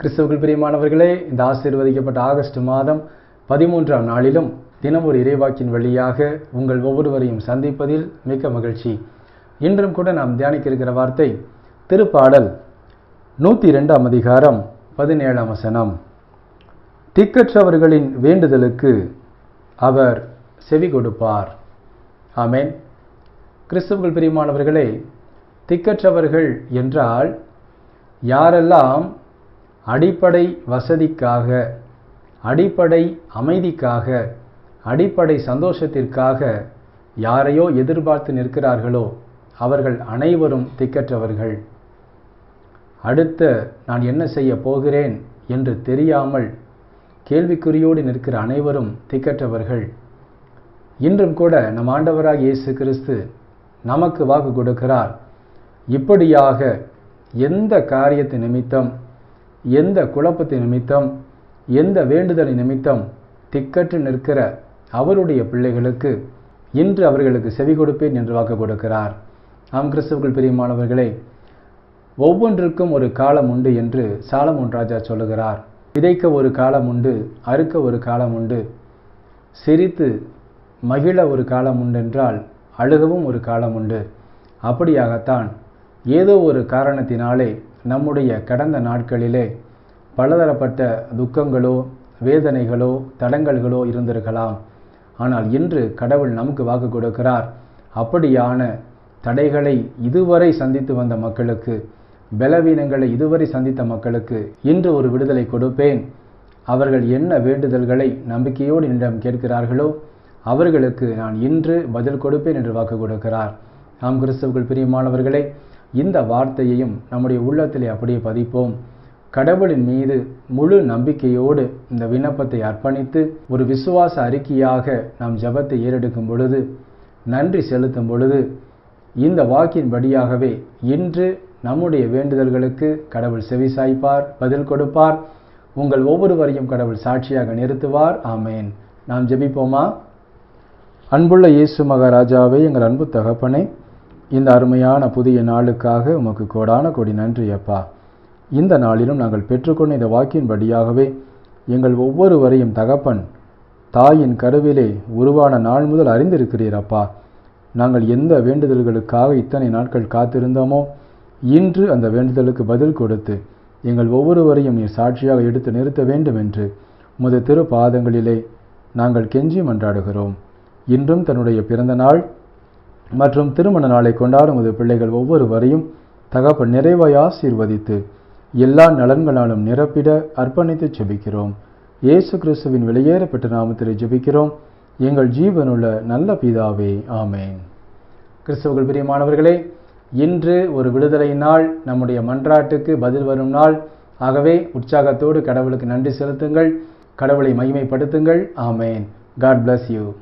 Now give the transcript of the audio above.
கிறிஸ்தவர்கள் பிரியமானவர்களே இந்த ஆசீர்வதிக்கப்பட்ட ஆகஸ்ட் மாதம் பதிமூன்றாம் நாளிலும் தினம் ஒரு இறைவாக்கின் வழியாக உங்கள் ஒவ்வொருவரையும் சந்திப்பதில் மிக்க மகிழ்ச்சி. இன்றும் கூட நாம் தியானிக்க இருக்கிற வார்த்தை திருப்பாடல் நூற்றி ரெண்டாம் அதிகாரம் பதினேழாம் வசனம். திக்கற்றவர்களின் வேண்டுதலுக்கு அவர் செவி கொடுப்பார். ஆமேன். கிறிஸ்தவர்கள் பிரியமானவர்களே திக்கற்றவர்கள் என்றால் யாரெல்லாம் அடிப்படை வசதிக்காக அடிப்படை அமைதிக்காக அடிப்படை சந்தோஷத்திற்காக யாரையோ எதிர்பார்த்து நிற்கிறார்களோ அவர்கள் அனைவரும் திக்கற்றவர்கள். அடுத்த நான் என்ன செய்ய போகிறேன் என்று தெரியாமல் கேள்விக்குறியோடு நிற்கிற அனைவரும் திக்கற்றவர்கள். இன்றும் கூட நம் ஆண்டவராக இயேசு கிறிஸ்து நமக்கு வாக்கு கொடுக்கிறார். இப்படியாக எந்த காரியத்து நிமித்தம் எந்த குழப்பத்தை நிமித்தம் எந்த வேண்டுதலை நிமித்தம் திக்கற்று நிற்கிற அவருடைய பிள்ளைகளுக்கு இன்று அவர்களுக்கு செவி கொடுப்பேன் என்று வாக்கு கொடுக்கிறார். ஆம் கிறிஸ்தவர்கள் பிரியமானவர்களே ஒவ்வொன்றுக்கும் ஒரு காலம் உண்டு என்று சாலமோன் ராஜா சொல்லுகிறார். விதைக்க ஒரு காலம் உண்டு அறுக்க ஒரு காலம் உண்டு சிரித்து மகிழ ஒரு காலம் உண்டென்றால் அழுகவும் ஒரு காலம் உண்டு. அப்படியாகத்தான் ஏதோ ஒரு காரணத்தினாலே நம்முடைய கடந்த நாட்களிலே பலதரப்பட்ட துக்கங்களோ வேதனைகளோ தடங்கல்களோ இருந்திருக்கலாம். ஆனால் இன்று கடவுள் நமக்கு வாக்கு கொடுக்கிறார். அப்படியான தடைகளை இதுவரை சந்தித்து வந்த மக்களுக்கு பலவீனங்களை இதுவரை சந்தித்த மக்களுக்கு இன்று ஒரு விடுதலை கொடுப்பேன். அவர்கள் என்ன வேண்டுதல்களை நம்பிக்கையோடு என்னிடம் கேட்கிறார்களோ அவர்களுக்கு நான் இன்று பதில் கொடுப்பேன் என்று வாக்கு கொடுக்கிறார். நாம் கிறிஸ்தவர்கள் பிரியமானவர்களே இந்த வார்த்தையையும் நம்முடைய உள்ளத்திலே அப்படியே பதிப்போம். கடவுளின் மீது முழு நம்பிக்கையோடு இந்த விண்ணப்பத்தை அர்ப்பணித்து ஒரு விசுவாச அறிக்கையாக நாம் ஜபத்தை ஏறெடுக்கும் பொழுது நன்றி செலுத்தும் பொழுது இந்த வாக்கின்படியாகவே இன்று நம்முடைய வேண்டுதல்களுக்கு கடவுள் செவிசாய்ப்பார் பதில் கொடுப்பார். உங்கள் ஒவ்வொருவரையும் கடவுள் சாட்சியாக நிறுத்துவார். ஆமேன். நாம் ஜெபிப்போமா? அன்புள்ள இயேசு மகாராஜாவே எங்கள் அன்பு தகப்பனே இந்த அருமையான புதிய நாளுக்காக உமக்கு கோடான கோடி நன்றி அப்பா. இந்த நாளிலும் நாங்கள் பெற்றுக்கொண்ட இந்த வாக்கின்படியாகவே எங்கள் ஒவ்வொருவரையும் தகப்பன் தாயின் கருவிலே உருவான நாள் முதல் அறிந்திருக்கிறீர் அப்பா. நாங்கள் எந்த வேண்டுதல்களுக்காக இத்தனை நாட்கள் காத்திருந்தோமோ இன்று அந்த வேண்டுதலுக்கு பதில் கொடுத்து எங்கள் ஒவ்வொருவரையும் நீர் சாட்சியாக எடுத்து நிறுத்த வேண்டும் என்று முத திரு பாதங்களிலே நாங்கள் கெஞ்சி மன்றாடுகிறோம். இன்றும் தன்னுடைய பிறந்த நாள் மற்றும் திருமண நாளை கொண்டாடும் உமது பிள்ளைகள் ஒவ்வொருவரையும் தகப்பன் நிறைவாய் ஆசீர்வதித்து எல்லா நலன்களாலும் நிரப்பிட அர்ப்பணித்து ஜெபிக்கிறோம். இயேசு கிறிஸ்துவின் வெளியேறப்பட்ட நாமத்தில் ஜெபிக்கிறோம். எங்கள் ஜீவனுள்ள நல்ல பிதாவே ஆமேன். கிறிஸ்தவர்கள் பிரியமானவர்களே இன்று ஒரு விடுதலை நாள் நம்முடைய மன்றாட்டுக்கு பதில் வரும் நாள். ஆகவே உற்சாகத்தோடு கடவுளுக்கு நன்றி செலுத்துங்கள். கடவுளை மகிமைப்படுத்துங்கள். ஆமேன். God bless you